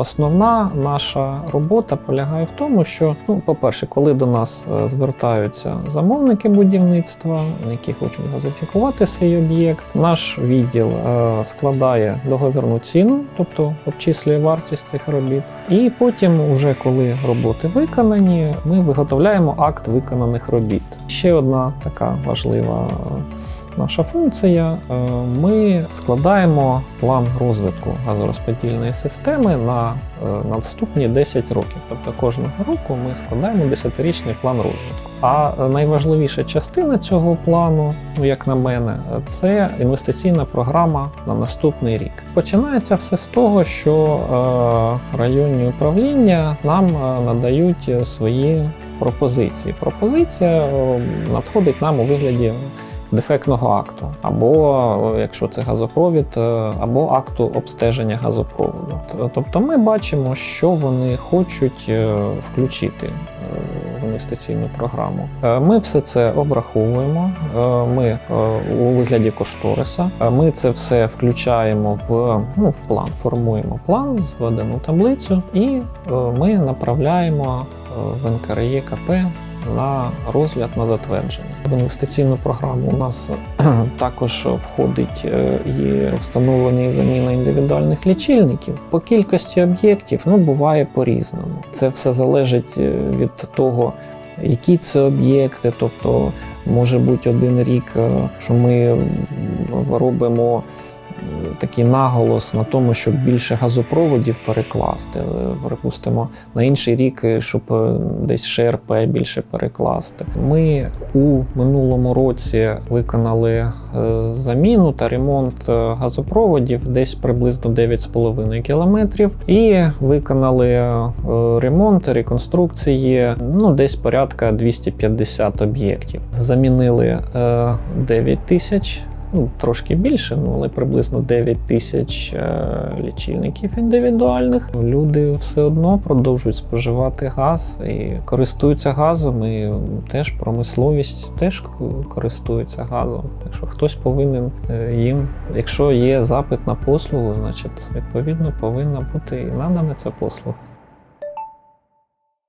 Основна наша робота полягає в тому, що, ну, по-перше, коли до нас е, звертаються замовники будівництва, які хочуть газифікувати свій об'єкт, наш відділ е, складає договірну ціну, тобто обчислює вартість цих робіт. І потім, уже коли роботи виконані, ми виготовляємо акт виконаних робіт. Ще одна така важлива наша функція. е, Ми складаємо план розвитку газорозподільної системи на е, наступні 10 років. Тобто кожного року ми складаємо 10-річний план розвитку. А найважливіша частина цього плану, ну як на мене, це інвестиційна програма на наступний рік. Починається все з того, що е, районні управління нам надають свої пропозиції. Пропозиція надходить нам у вигляді дефектного акту, або якщо це газопровід, е, або акту обстеження газопроводу. Тобто ми бачимо, що вони хочуть е, включити е, в інвестиційну програму. Ми все це обраховуємо. Ми у вигляді кошториса. Ми це все включаємо в, ну, в план, формуємо план, зведену таблицю, і ми направляємо в НКРЄ КП на розгляд на затвердження. В інвестиційну програму у нас також входить е, і встановлення і заміна індивідуальних лічильників. По кількості об'єктів ну буває по-різному. Це все залежить е, від того, які це об'єкти, тобто може бути один рік, е, що ми робимо такий наголос на тому, щоб більше газопроводів перекласти. Е, Припустимо, на інший рік, е, щоб е, десь ШРП більше перекласти. Ми у минулому році виконали заміну та ремонт газопроводів десь приблизно 9,5 кілометрів, і виконали ремонт, реконструкції ну десь порядка 250 об'єктів. Замінили е, 9 тисяч. Ну, трошки більше, ну але приблизно 9 тисяч е, лічильників індивідуальних. Люди все одно продовжують споживати газ і користуються газом. І теж промисловість теж користується газом. Якщо хтось повинен е, їм, якщо є запит на послугу, значить відповідно повинна бути і надана ця послуга.